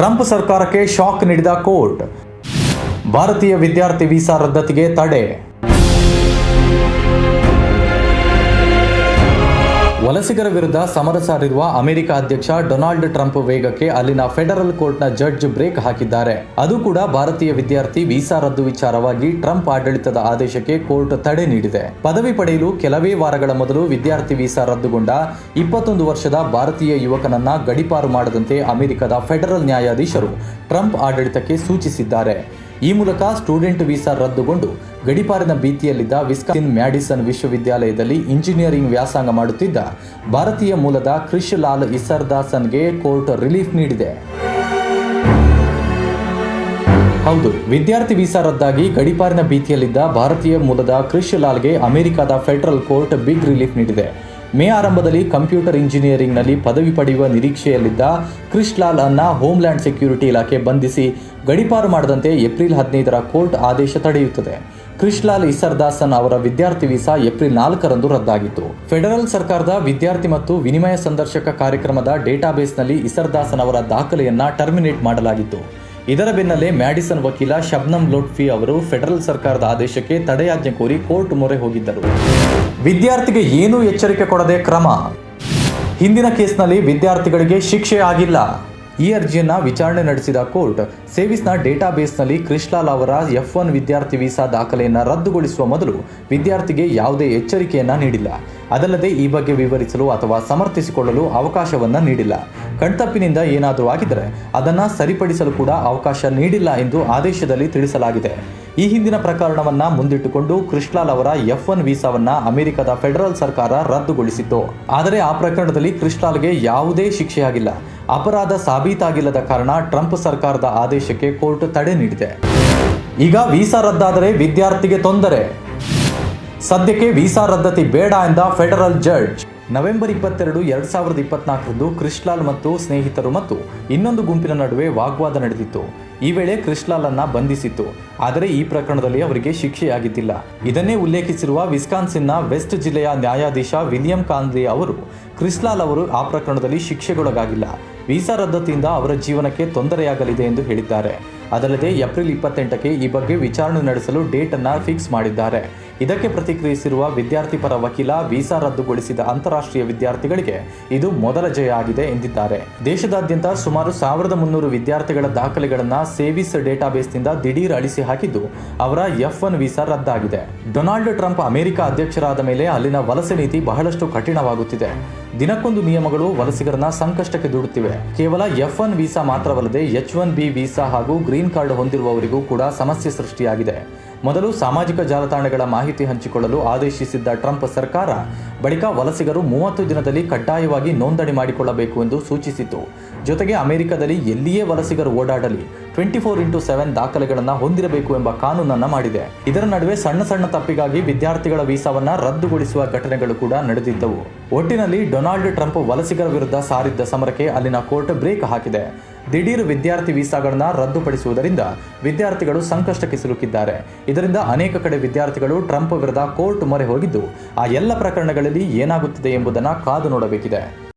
Trump ಸರ್ಕಾರಕ್ಕೆ shock ನೀಡಿದ court. ಭಾರತೀಯ ವಿದ್ಯಾರ್ಥಿ ವೀಸಾ ರದ್ದತಿಗೆ ತಡೆ. ವಲಸಿಗರ ವಿರುದ್ಧ ಸಮರ ಸಾರಿರುವ ಅಮೆರಿಕ ಅಧ್ಯಕ್ಷ ಡೊನಾಲ್ಡ್ ಟ್ರಂಪ್ ವೇಗಕ್ಕೆ ಅಲ್ಲಿನ ಫೆಡರಲ್ ಕೋರ್ಟ್ನ ಜಡ್ಜ್ ಬ್ರೇಕ್ ಹಾಕಿದ್ದಾರೆ. ಅದು ಕೂಡ ಭಾರತೀಯ ವಿದ್ಯಾರ್ಥಿ ವೀಸಾ ರದ್ದು ವಿಚಾರವಾಗಿ ಟ್ರಂಪ್ ಆಡಳಿತದ ಆದೇಶಕ್ಕೆ ಕೋರ್ಟ್ ತಡೆ ನೀಡಿದೆ. ಪದವಿ ಪಡೆಯಲು ಕೆಲವೇ ವಾರಗಳ ಮೊದಲು ವಿದ್ಯಾರ್ಥಿ ವೀಸಾ ರದ್ದುಗೊಂಡ ಇಪ್ಪತ್ತೊಂದು ವರ್ಷದ ಭಾರತೀಯ ಯುವಕನನ್ನ ಗಡಿಪಾರು ಮಾಡದಂತೆ ಅಮೆರಿಕದ ಫೆಡರಲ್ ನ್ಯಾಯಾಧೀಶರು ಟ್ರಂಪ್ ಆಡಳಿತಕ್ಕೆ ಸೂಚಿಸಿದ್ದಾರೆ. ಈ ಮೂಲಕ ಸ್ಟೂಡೆಂಟ್ ವೀಸಾ ರದ್ದುಗೊಂಡು ಗಡಿಪಾರಿನ ಭೀತಿಯಲ್ಲಿದ್ದ ವಿಸ್ಕಾನ್ ಮ್ಯಾಡಿಸನ್ ವಿಶ್ವವಿದ್ಯಾಲಯದಲ್ಲಿ ಇಂಜಿನಿಯರಿಂಗ್ ವ್ಯಾಸಂಗ ಮಾಡುತ್ತಿದ್ದ ಭಾರತೀಯ ಮೂಲದ ಕ್ರಿಶ್ ಲಾಲ್ ಇಸರ್ದಾಸನ್ಗೆ ಕೋರ್ಟ್ ರಿಲೀಫ್ ನೀಡಿದೆ. ಹೌದು, ವಿದ್ಯಾರ್ಥಿ ವೀಸಾ ರದ್ದಾಗಿ ಗಡಿಪಾರಿನ ಭೀತಿಯಲ್ಲಿದ್ದ ಭಾರತೀಯ ಮೂಲದ ಕ್ರಿಶ್ ಲಾಲ್ಗೆ ಅಮೆರಿಕದ ಫೆಡರಲ್ ಕೋರ್ಟ್ ಬಿಗ್ ರಿಲೀಫ್ ನೀಡಿದೆ. ಮೇ ಆರಂಭದಲ್ಲಿ ಕಂಪ್ಯೂಟರ್ ಇಂಜಿನಿಯರಿಂಗ್ನಲ್ಲಿ ಪದವಿ ಪಡೆಯುವ ನಿರೀಕ್ಷೆಯಲ್ಲಿದ್ದ ಕ್ರಿಶ್ ಲಾಲ್ ಅನ್ನ ಹೋಮ್ಲ್ಯಾಂಡ್ ಸೆಕ್ಯೂರಿಟಿ ಇಲಾಖೆ ಬಂಧಿಸಿ ಗಡಿಪಾರು ಮಾಡದಂತೆ ಏಪ್ರಿಲ್ ಹದಿನೈದರ ಕೋರ್ಟ್ ಆದೇಶ ತಡೆಯುತ್ತದೆ. ಕೃಷ್ಣಲಾಲ್ ಇಸರ್ದಾಸನ್ ಅವರ ವಿದ್ಯಾರ್ಥಿ ವೀಸಾ ಏಪ್ರಿಲ್ ನಾಲ್ಕರಂದು ರದ್ದಾಗಿತ್ತು. ಫೆಡರಲ್ ಸರ್ಕಾರದ ವಿದ್ಯಾರ್ಥಿ ಮತ್ತು ವಿನಿಮಯ ಸಂದರ್ಶಕ ಕಾರ್ಯಕ್ರಮದ ಡೇಟಾಬೇಸ್ನಲ್ಲಿ ಇಸರ್ದಾಸನ್ ಅವರ ದಾಖಲೆಯನ್ನ ಟರ್ಮಿನೇಟ್ ಮಾಡಲಾಗಿತ್ತು. ಇದರ ಬೆನ್ನಲ್ಲೇ ಮ್ಯಾಡಿಸನ್ ವಕೀಲ ಶಬ್ನಂ ಲೋಟ್ಫಿ ಅವರು ಫೆಡರಲ್ ಸರ್ಕಾರದ ಆದೇಶಕ್ಕೆ ತಡೆಯಾಜ್ಞೆ ಕೋರಿ ಕೋರ್ಟ್ ಮೊರೆ ಹೋಗಿದ್ದರು. ವಿದ್ಯಾರ್ಥಿಗೆ ಏನೂ ಎಚ್ಚರಿಕೆ ಕೊಡದೆ ಕ್ರಮ. ಹಿಂದಿನ ಕೇಸ್ನಲ್ಲಿ ವಿದ್ಯಾರ್ಥಿಗಳಿಗೆ ಶಿಕ್ಷೆ ಆಗಿಲ್ಲ. ಈ ಅರ್ಜಿಯನ್ನ ವಿಚಾರಣೆ ನಡೆಸಿದ ಕೋರ್ಟ್, ಸೇವಿಸ್ನ ಡೇಟಾಬೇಸ್ನಲ್ಲಿ ಕೃಷ್ಣಾಲ್ ಅವರ ಎಫ್ ಒನ್ ವಿದ್ಯಾರ್ಥಿ ವೀಸಾ ದಾಖಲೆಯನ್ನು ರದ್ದುಗೊಳಿಸುವ ಮೊದಲು ವಿದ್ಯಾರ್ಥಿಗೆ ಯಾವುದೇ ಎಚ್ಚರಿಕೆಯನ್ನ ನೀಡಿಲ್ಲ. ಅದಲ್ಲದೆ ಈ ಬಗ್ಗೆ ವಿವರಿಸಲು ಅಥವಾ ಸಮರ್ಥಿಸಿಕೊಳ್ಳಲು ಅವಕಾಶವನ್ನ ನೀಡಿಲ್ಲ. ಕಣ್ತಪ್ಪಿನಿಂದ ಏನಾದರೂ ಆಗಿದ್ದರೆ ಅದನ್ನು ಸರಿಪಡಿಸಲು ಕೂಡ ಅವಕಾಶ ನೀಡಿಲ್ಲ ಎಂದು ಆದೇಶದಲ್ಲಿ ತಿಳಿಸಲಾಗಿದೆ. ಈ ಹಿಂದಿನ ಪ್ರಕರಣವನ್ನ ಮುಂದಿಟ್ಟುಕೊಂಡು ಕೃಷ್ಣಾಲ್ ಅವರ ಎಫ್ ಒನ್ ವೀಸಾವನ್ನು ಅಮೆರಿಕದ ಫೆಡರಲ್ ಸರ್ಕಾರ ರದ್ದುಗೊಳಿಸಿತ್ತು. ಆದರೆ ಆ ಪ್ರಕರಣದಲ್ಲಿ ಕೃಷ್ಲಾಲ್ಗೆ ಯಾವುದೇ ಶಿಕ್ಷೆಯಾಗಿಲ್ಲ. ಅಪರಾಧ ಸಾಬೀತಾಗಿಲ್ಲದ ಕಾರಣ ಟ್ರಂಪ್ ಸರ್ಕಾರದ ಆದೇಶಕ್ಕೆ ಕೋರ್ಟ್ ತಡೆ ನೀಡಿದೆ. ಈಗ ವೀಸಾ ರದ್ದಾದರೆ ವಿದ್ಯಾರ್ಥಿಗೆ ತೊಂದರೆ. ಸದ್ಯಕ್ಕೆ ವೀಸಾ ರದ್ದತಿ ಬೇಡ ಎಂದ ಫೆಡರಲ್ ಜಡ್ಜ್. ನವೆಂಬರ್ ಇಪ್ಪತ್ತೆರಡು ಎರಡು ಸಾವಿರದ ಇಪ್ಪತ್ನಾಲ್ಕರಂದು ಕೃಷ್ಣಲಾಲ್ ಮತ್ತು ಸ್ನೇಹಿತರು ಮತ್ತು ಇನ್ನೊಂದು ಗುಂಪಿನ ನಡುವೆ ವಾಗ್ವಾದ ನಡೆದಿತ್ತು. ಈ ವೇಳೆ ಕೃಷ್ಲಾಲ್ ಅನ್ನ ಬಂಧಿಸಿತ್ತು. ಆದರೆ ಈ ಪ್ರಕರಣದಲ್ಲಿ ಅವರಿಗೆ ಶಿಕ್ಷೆಯಾಗಿದ್ದಿಲ್ಲ. ಇದನ್ನೇ ಉಲ್ಲೇಖಿಸಿರುವ ವಿಸ್ಕಾನ್ಸಿನ್ನ ವೆಸ್ಟ್ ಜಿಲ್ಲೆಯ ನ್ಯಾಯಾಧೀಶ ವಿಲಿಯಂ ಕಾನ್ಲಿ ಅವರು, ಕೃಷ್ಣಾಲ್ ಅವರು ಆ ಪ್ರಕರಣದಲ್ಲಿ ಶಿಕ್ಷೆಗೊಳಗಾಗಿಲ್ಲ. ವೀಸಾ ರದ್ದತಿಯಿಂದ ಅವರ ಜೀವನಕ್ಕೆ ತೊಂದರೆಯಾಗಲಿದೆ ಎಂದು ಹೇಳಿದ್ದಾರೆ. ಅದಲ್ಲದೆ ಏಪ್ರಿಲ್ ಇಪ್ಪತ್ತೆಂಟಕ್ಕೆ ಈ ಬಗ್ಗೆ ವಿಚಾರಣೆ ನಡೆಸಲು ಡೇಟ್ ಅನ್ನ ಫಿಕ್ಸ್ ಮಾಡಿದ್ದಾರೆ. ಇದಕ್ಕೆ ಪ್ರತಿಕ್ರಿಯಿಸಿರುವ ವಿದ್ಯಾರ್ಥಿ ಪರ ವಕೀಲ ವೀಸಾ ರದ್ದುಗೊಳಿಸಿದ ಅಂತಾರಾಷ್ಟ್ರೀಯ ವಿದ್ಯಾರ್ಥಿಗಳಿಗೆ ಇದು ಮೊದಲ ಜಯ ಆಗಿದೆ ಎಂದಿದ್ದಾರೆ. ದೇಶದಾದ್ಯಂತ ಸುಮಾರು ಸಾವಿರದ ಮುನ್ನೂರು ವಿದ್ಯಾರ್ಥಿಗಳ ದಾಖಲೆಗಳನ್ನು ಸೇವಿಸ್ ಡೇಟಾಬೇಸ್ನಿಂದ ದಿಢೀರ್ ಅಳಿಸಿ ಹಾಕಿದ್ದು ಅವರ ಎಫ್ ಒನ್ ವೀಸಾ ರದ್ದಾಗಿದೆ. ಡೊನಾಲ್ಡ್ ಟ್ರಂಪ್ ಅಮೆರಿಕ ಅಧ್ಯಕ್ಷರಾದ ಮೇಲೆ ಅಲ್ಲಿನ ವಲಸೆ ನೀತಿ ಬಹಳಷ್ಟು ಕಠಿಣವಾಗುತ್ತಿದೆ. ದಿನಕ್ಕೊಂದು ನಿಯಮಗಳು ವಲಸಿಗರನ್ನ ಸಂಕಷ್ಟಕ್ಕೆ ದೂಡುತ್ತಿವೆ. ಕೇವಲ ಎಫ್ ಒನ್ ವೀಸಾ ಮಾತ್ರವಲ್ಲದೆ ಎಚ್ ಒನ್ ಬಿ ವೀಸಾ ಹಾಗೂ ಗ್ರೀನ್ ಕಾರ್ಡ್ ಹೊಂದಿರುವವರಿಗೂ ಕೂಡ ಸಮಸ್ಯೆ ಸೃಷ್ಟಿಯಾಗಿದೆ. ಮೊದಲು ಸಾಮಾಜಿಕ ಜಾಲತಾಣಗಳ ಮಾಹಿತಿ ಹಂಚಿಕೊಳ್ಳಲು ಆದೇಶಿಸಿದ್ದ ಟ್ರಂಪ್ ಸರ್ಕಾರ, ಬಳಿಕ ವಲಸಿಗರು ಮೂವತ್ತು ದಿನದಲ್ಲಿ ಕಡ್ಡಾಯವಾಗಿ ನೋಂದಣಿ ಮಾಡಿಕೊಳ್ಳಬೇಕು ಎಂದು ಸೂಚಿಸಿತು ಜೊತೆಗೆ ಅಮೆರಿಕದಲ್ಲಿ ಎಲ್ಲಿಯೇ ವಲಸಿಗರು ಓಡಾಡಲಿ, ಟ್ವೆಂಟಿ ಫೋರ್ ಇಂಟು ಸೆವೆನ್ ದಾಖಲೆಗಳನ್ನು ಹೊಂದಿರಬೇಕು ಎಂಬ ಕಾನೂನನ್ನು ಮಾಡಿದೆ. ಇದರ ನಡುವೆ ಸಣ್ಣ ಸಣ್ಣ ತಪ್ಪಿಗಾಗಿ ವಿದ್ಯಾರ್ಥಿಗಳ ವೀಸಾವನ್ನು ರದ್ದುಗೊಳಿಸುವ ಘಟನೆಗಳು ಕೂಡ ನಡೆದಿದ್ದವು. ಒಟ್ಟಿನಲ್ಲಿ ಡೊನಾಲ್ಡ್ ಟ್ರಂಪ್ ವಲಸಿಗರ ವಿರುದ್ಧ ಸಾರಿದ್ದ ಸಮರಕ್ಕೆ ಅಲ್ಲಿನ ಕೋರ್ಟ್ ಬ್ರೇಕ್ ಹಾಕಿದೆ. ದಿಢೀರ್ ವಿದ್ಯಾರ್ಥಿ ವೀಸಾಗಳನ್ನು ರದ್ದುಪಡಿಸುವುದರಿಂದ ವಿದ್ಯಾರ್ಥಿಗಳು ಸಂಕಷ್ಟಕ್ಕೆ ಸಿಲುಕಿದ್ದಾರೆ. ಇದರಿಂದ ಅನೇಕ ಕಡೆ ವಿದ್ಯಾರ್ಥಿಗಳು ಟ್ರಂಪ್ ವಿರುದ್ಧ ಕೋರ್ಟ್ ಮೊರೆ ಹೋಗಿದ್ದು, ಆ ಎಲ್ಲ ಪ್ರಕರಣಗಳಲ್ಲಿ ಏನಾಗುತ್ತಿದೆ ಎಂಬುದನ್ನು ಕಾದು ನೋಡಬೇಕಿದೆ.